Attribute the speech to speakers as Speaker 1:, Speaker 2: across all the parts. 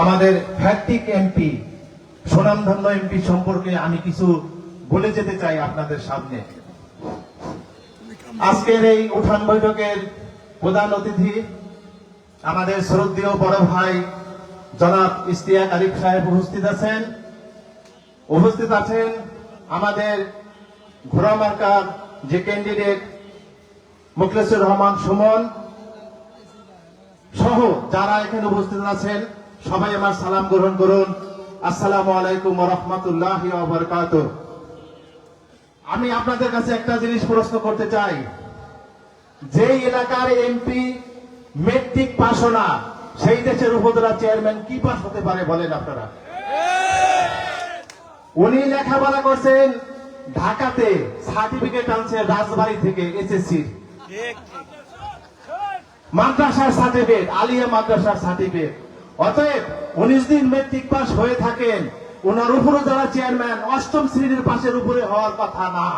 Speaker 1: আমাদের ফ্যাক্টিক এমপি, সুনামধন্য এমপি সম্পর্কে আমি কিছু বলে যেতে চাই আপনাদের সামনে। আজকের এই উঠান বৈঠকের প্রধান অতিথি আমাদের শ্রদ্ধেয় বড় ভাই জনাব ইস্তিয়াক আরিফ সাহেব উপস্থিত আছেন। উপস্থিত আছেন আমাদের ঘোড়া মার্কার যে ক্যান্ডিডেট মুখলেসুর রহমান সুমন সহ যারা এখানে উপস্থিত আছেন সবাই আমার সালাম গ্রহণ করুন। আসসালামু আলাইকুম রহমতুল্লাহ বরকাত আমি আপনাদের কাছে একটা জিনিস প্রশ্ন করতে চাই। যে এলাকার এমপি মেট্রিক পাশ না সেই দেশের উপজেলা চেয়ারম্যান কি পাস হতে পারে বলেন আপনারা? উনি লেখাপড়া করছেন ঢাকাতে সার্টিফিকেট আনছে রাজবাড়ি থেকে এসএসসি মাদ্রাসার সার্টিফিকেট আলিয়া মাদ্রাসার সার্টিফিকেট। অতএব উনিশ দিন মেট্রিক পাস হয়ে থাকেন। ওনার উপরে যারা চেয়ারম্যান, অষ্টম শ্রেণির পাশের উপরে হওয়ার কথা না।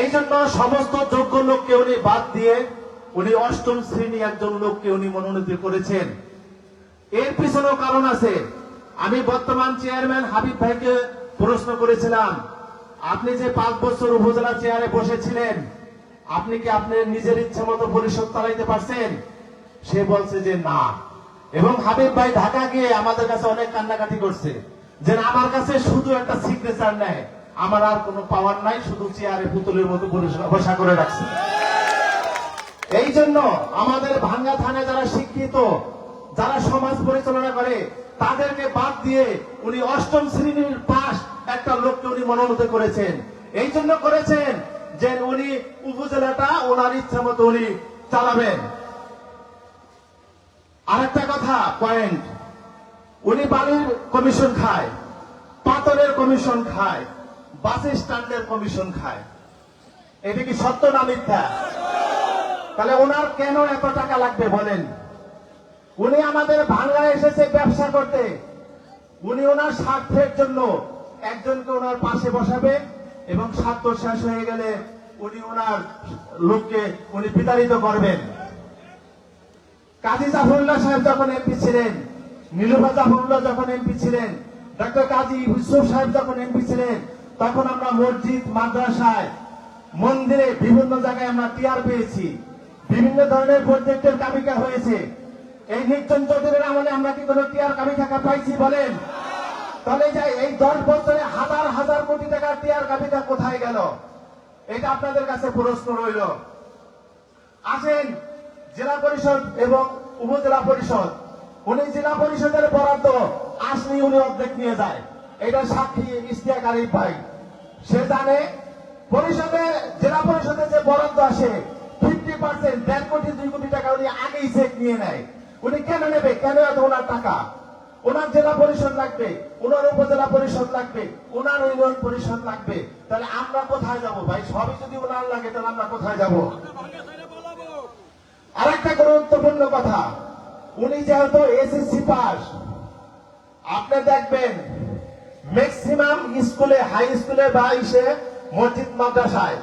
Speaker 1: এই জন্য সমস্ত যোগ্য লোককে উনি বাদ দিয়ে উনি অষ্টম শ্রেণি একজন লোককে উনি মনোনীত করেছেন। এর পিছনেও কারণ আছে। আমি বর্তমান চেয়ারম্যান হাবিব ভাইকে প্রশ্ন করেছিলাম, আপনি যে পাঁচ বছর উপজেলা চেয়ারে বসেছিলেন, আপনি কি আপনার নিজের ইচ্ছা মতো পরিষদ চালাইতে পারছেন? সে বলছে যে না। এবং হাবিব ভাই ঢাকা গিয়ে আমাদের কাছে অনেক কান্নাকাটি করছে যে আমার কাছে শুধু একটা সিগনেচার নেয়। আমার আর কোনো পাওয়ার নাই, শুধু চেয়ারে পুতুলের মতো বসা করে রাখছে। এই জন্য আমাদের ভাঙ্গা থানায় যারা শিক্ষিত, যারা সমাজ পরিচালনা করে, তাদেরকে বাদ দিয়ে উনি অষ্টম শ্রেণির পাশ একটা লোককে উনি মনোনীত করেছেন। এই জন্য করেছেন যে উনি উপজেলাটা ওনার ইচ্ছা মতো উনি চালাবেন। আরেকটা কথা পয়েন্ট উনি বালির কমিশন খায়, পাথরের কমিশন খায়, বাস স্ট্যান্ডের কমিশন খায়। এটা কি সত্য না মিথ্যা? তাহলে ওনার কেন এত টাকা লাগবে বলেন? উনি আমাদের বাংলায় এসেছে ব্যবসা করতে। উনি ওনার স্বার্থের জন্য একজনকে ওনার পাশে বসাবে এবং স্বার্থ শেষ হয়ে গেলে উনি ওনার লোককে উনি বিতাড়িত করবেন। কাজী জাফরুল্লাহ সাহেব যখন এমপি ছিলেন নীলুফা জাফরুল্লাহ যখন এমপি ছিলেন ডক্টর কাজী ইউসুফ সাহেব যখন এমপি ছিলেন, তখন আমরা মসজিদ, মাদ্রাসায়, মন্দিরে বিভিন্ন জায়গায় আমরা টিয়ার পেয়েছি। বিভিন্ন ধরনের প্রজেক্টের কামিকা হয়েছে। এই নির্জন চৌধুরীর আমলে আমরা কি কোনো টিয়ার কামিকা পাইছি বলেন? তাহলে যাই এই দশ বছরে হাজার হাজার কোটি টাকার টিয়ার কামিকা কোথায় গেল? এটা আপনাদের কাছে প্রশ্ন রইল। আসেন জেলা পরিষদ এবং উপজেলা পরিষদ। উনি জেলা পরিষদের বরাদ্দ আসনি উনি অর্ধেক নিয়ে যায়। এটা সাক্ষী ইস্তিয়াক আরিফ ভাই। সে জানে পরিষদে, জেলা পরিষদে যে বরাদ্দ আসে ফিফটি পার্সেন্ট দেড় কোটি, দুই কোটি টাকা উনি আগেই চেক নিয়ে নেয়। উনি কেন নেবে? কেন এত ওনার টাকা? ওনার জেলা পরিষদ লাগবে ওনার উপজেলা পরিষদ লাগবে ওনার ইউনিয়ন পরিষদ লাগবে। তাহলে আমরা কোথায় যাব ভাই? সবই যদি ওনার লাগে, তাহলে আমরা কোথায় যাব? আরেকটা গুরুত্বপূর্ণ কথা। উনি যেহেতু এসএসসি পাস, আপনি দেখবেন ম্যাক্সিমাম স্কুলে হাই স্কুলে বা ইসে মসজিদ মাদ্রাসায়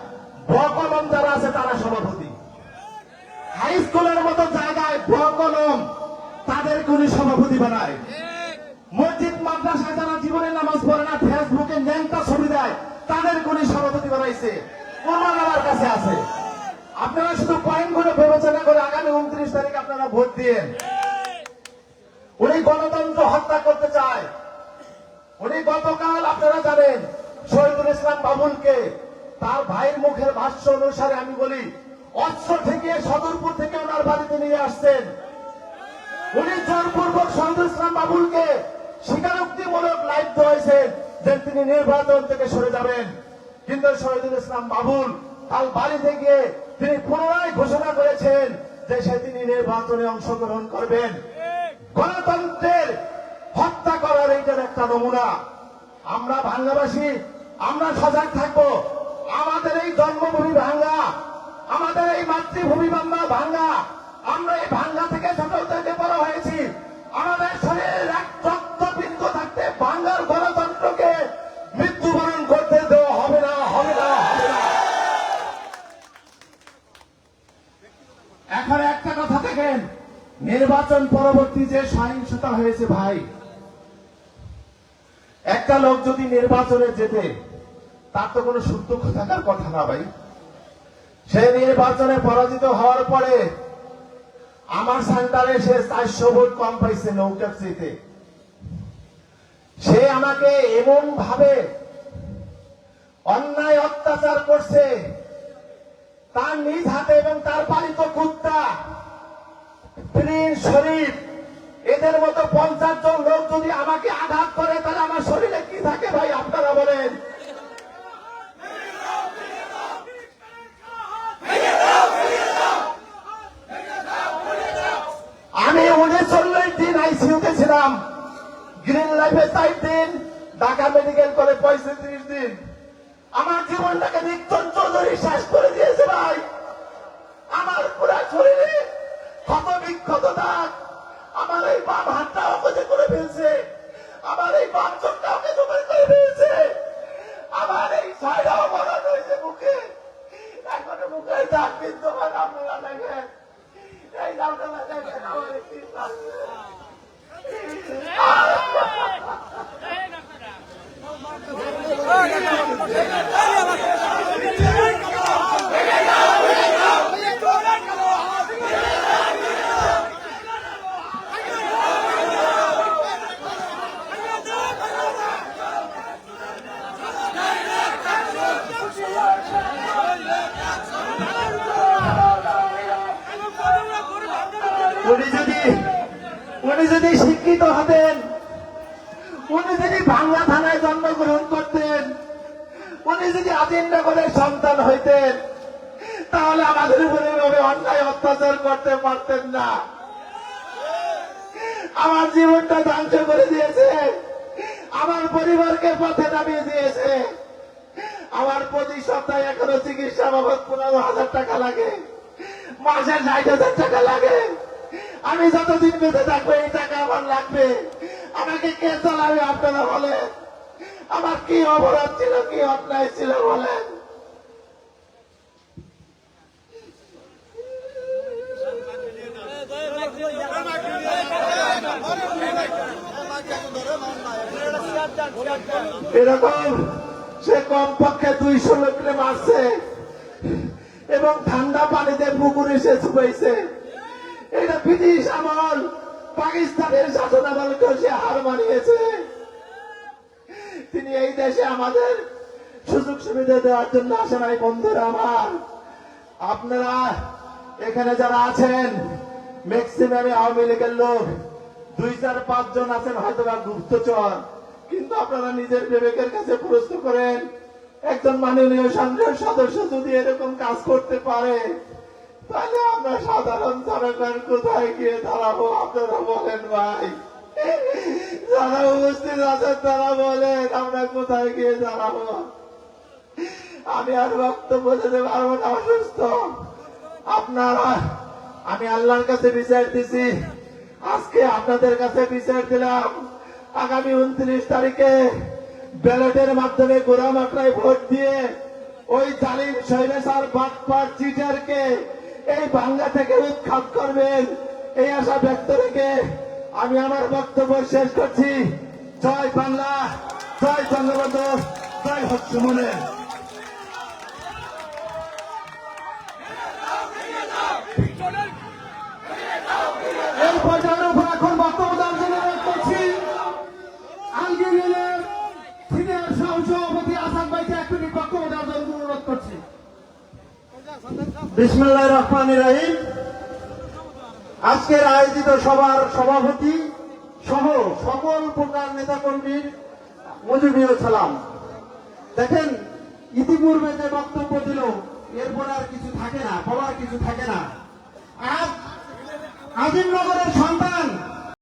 Speaker 1: বকলম যারা আছে তারা সভাপতি। হাই স্কুলের মতো জায়গায় বকলম তাদের উনি সভাপতি বানায়। মসজিদ মাদ্রাসায় যারা জীবনে নামাজ পড়ে না ফেসবুকে ন্যাংটা ছবি দেয় তাদের উনি সভাপতি বানাইছে। প্রমাণ আমার কাছে আছে। আপনারা শুধু পয়েন্টগুলো বিবেচনা করে আগামী উনত্রিশ তারিখ আপনারা ভোট দিন উনি গণতন্ত্র হত্যা করতে চায়। উনি গতকাল আপনারা জানেন, শহীদুল ইসলাম বাবুলকে তার ভাইয়ের মুখের ভাষ্য অনুসারে আমি বলি, অস্ত্র থেকে সদরপুর থেকে ওনার বাড়িতে নিয়ে আসছেন। উনি জোরপূর্বক শহীদুল ইসলাম বাবুলকে স্বীকারোক্তিমূলক লাইভ দিয়েছেন যে তিনি নির্বাচন থেকে সরে যাবেন। কিন্তু শহীদুল ইসলাম বাবুল কাল বাড়িতে গিয়ে তিনি পুনরায় ঘোষণা করেছেন যে সে তিনি নির্বাচনে অংশগ্রহণ করবেন। গণতন্ত্রের হত্যা করার এইটার একটা নমুনা, আমরা ভাঙ্গাবাসী আমরা সজাগ থাকব। আমাদের এই জন্মভূমি ভাঙ্গা আমাদের এই মাতৃভূমি বাংলা ভাঙ্গা আমরা এই ভাঙ্গা থেকে ছোট থেকে বড় হয়েছি নির্বাচন পরবর্তী যে সহিংসতা হয়েছে ভাই, একটা লোক যদি নির্বাচনে যেতে তার তো কোনো দুঃখ থাকার কথা না ভাই। সে নির্বাচনে পরাজিত হওয়ার পরে আমার সেন্টারে সে চারশো ভোট কম পাইছে নৌকার চেতে সে আমাকে এমন ভাবে অন্যায় অত্যাচার করছে, তার নিজ হাতে এবং তার শরীফ, এদের মতো পঞ্চাশ জন লোক যদি আমাকে আঘাত করে, তাহলে আমার শরীরে কি থাকে ভাই, আপনারা বলেন। আমি উনচল্লিশ দিন আইসিউতে ছিলাম। গ্রিন লাইফে চার দিন, ঢাকা মেডিকেল করে পঁয়ত্রিশ দিন। আমার জীবনটাকে নিত্যন চৌধুরী শেষ করে দিয়েছে ভাই। আমার পুরা শরীরে ক্ষত বিক্ষত দাগ করে ফেলছে। আমার এই বাম চোখটা হয়েছে মুখে এখন মুখের দাগ আমার আপনারা দেখেন। এই আপনারা দেখেন, আমার তিন লাগছে। উনি যদি উনি যদি শিক্ষিত হতেন, উনি যদি বাংলা থানায় জন্মগ্রহণ করতেন, উনি যদি আজিমনগরের সন্তান হইতেন, তাহলে আমাদের উপরে এভাবে অন্যায় অত্যাচার করতে পারতেন না। আমার জীবনটা ধ্বংস করে দিয়েছে। আমার পরিবারকে পথে নামিয়ে দিয়েছে। আমার প্রতি সপ্তাহে এখনও চিকিৎসা বাবদ পনেরো হাজার টাকা লাগে। মাসে ষাট হাজার টাকা লাগে। আমি যতদিন বেঁচে থাকব, এই টাকা আমার লাগবে। আমাকে কে চালাবে আপনারা বলেন? আমার কি অপরাধ ছিল, কি অন্যায় ছিল বলেন? এরকম সে কমপক্ষে দুইশো লোককে মারছে এবং ঠান্ডা পানিতে পুকুরে সে ছুপাইছে ব্রিটিশ আমল পাকিস্তানের শাসন আমলকেও সে হার মানিয়েছে। তিনি এই দেশে আমাদের সুযোগ সুবিধা দেওয়ার জন্য আসেন এই বন্ধুরা আমার। আপনারা এখানে যারা আছেন ম্যাক্সিমামে আওয়ামী লীগের লোক, দুই চার, পাঁচ জন আছেন হয়তো বা গুপ্তচর। কিন্তু আপনারা নিজের বিবেকের কাছে প্রশ্ন করেন, একজন মাননীয় সংসদ সদস্য যদি এরকম কাজ করতে পারে তাহলে আমরা সাধারণ জনগণ কোথায় গিয়ে দাঁড়াবো? আপনারা বলেন ভাই। যারা উপস্থিত আছেন, তারা বলেন, আমরা কোথায় গিয়ে দাঁড়াবো? আমি আর বক্তব্য দিতে পারব না, অসুস্থ। আপনারা, আমি আল্লাহর কাছে বিচার দিছি। আজকে আপনাদের কাছে বিচার দিলাম। আগামী উনত্রিশ তারিখে ব্যালটের মাধ্যমে গোড়া মাত্রায় ভোট দিয়ে ওই জালিম শৈলেশার বাটপাট চিটারকে এই বাংলা থেকে উৎখাত করবেন। এই আশা ব্যক্ত রেখে আমি আমার বক্তব্য শেষ করছি। জয় বাংলা, জয় বঙ্গবন্ধু জয়
Speaker 2: উপর এখন সভাপতি আসাদ ভাইকে বক্তব্য দেওয়ার জন্য অনুরোধ করছি
Speaker 3: বিসমুল্লাহ রহমান রাহিম। আজকের আয়োজিত সভার সভাপতি সহ সকল প্রকার নেতাকর্মীর মজুবিও সালাম। দেখেন, ইতিপূর্বে যে বক্তব্য দিল, এরপরে আর কিছু থাকে না, বলার কিছু থাকে না। আজ আজিমনগরের সন্তান